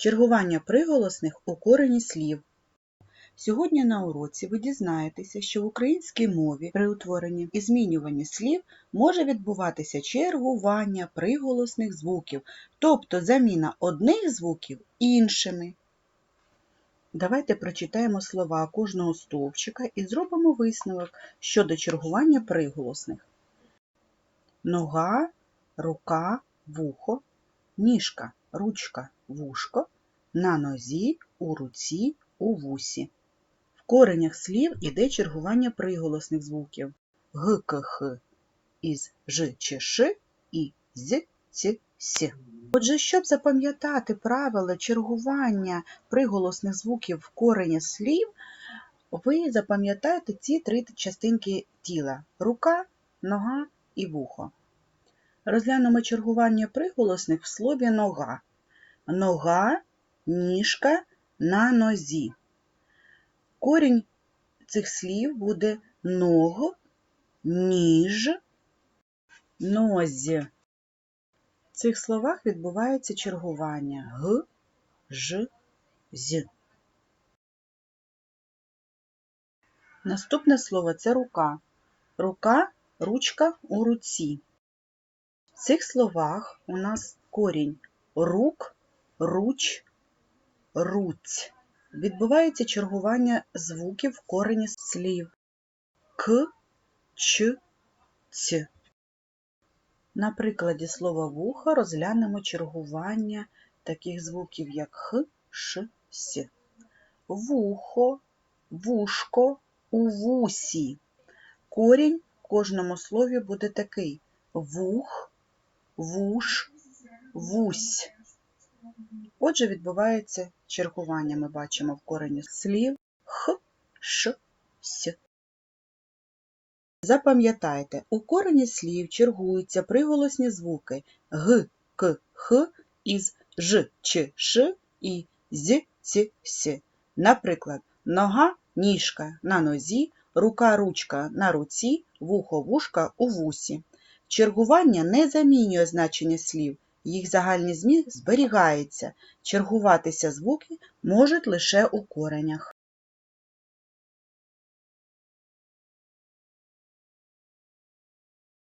Чергування приголосних у корені слів. Сьогодні на уроці ви дізнаєтеся, що в українській мові при утворенні і змінюванні слів може відбуватися чергування приголосних звуків, тобто заміна одних звуків іншими. Давайте прочитаємо слова кожного стовпчика і зробимо висновок щодо чергування приголосних. Нога, рука, вухо, ніжка, ручка, вушко, на нозі, у руці, у вусі. В коренях слів іде чергування приголосних звуків г, к, х із ж і з, с. Отже, щоб запам'ятати правила чергування приголосних звуків в корені слів, ви запам'ятаєте ці три частинки тіла рука, нога і вухо. Розглянемо чергування приголосних в слові нога. Нога, ніжка на нозі. Корінь цих слів буде ног, ніж, нозі. В цих словах відбувається чергування г, ж, з. Наступне слово це рука. Рука, ручка у руці. В цих словах у нас корінь рук, руч, руць. Відбувається чергування звуків в корені слів к, ч, ць. На прикладі слова вухо розглянемо чергування таких звуків, як х, ш, с. Вухо, вушко, у вусі. Корінь в кожному слові буде такий вух, вуш, вусь. Отже, відбувається чергування. Ми бачимо в корені слів х, ш, с. Запам'ятайте, у корені слів чергуються приголосні звуки г, к, х із ж, ч, ш і з, ц, с. Наприклад, нога, ніжка на нозі, рука, ручка на руці, вухо, вушка у вусі. Чергування не замінює значення слів, їх загальний зміст зберігається. Чергуватися звуки можуть лише у коренях.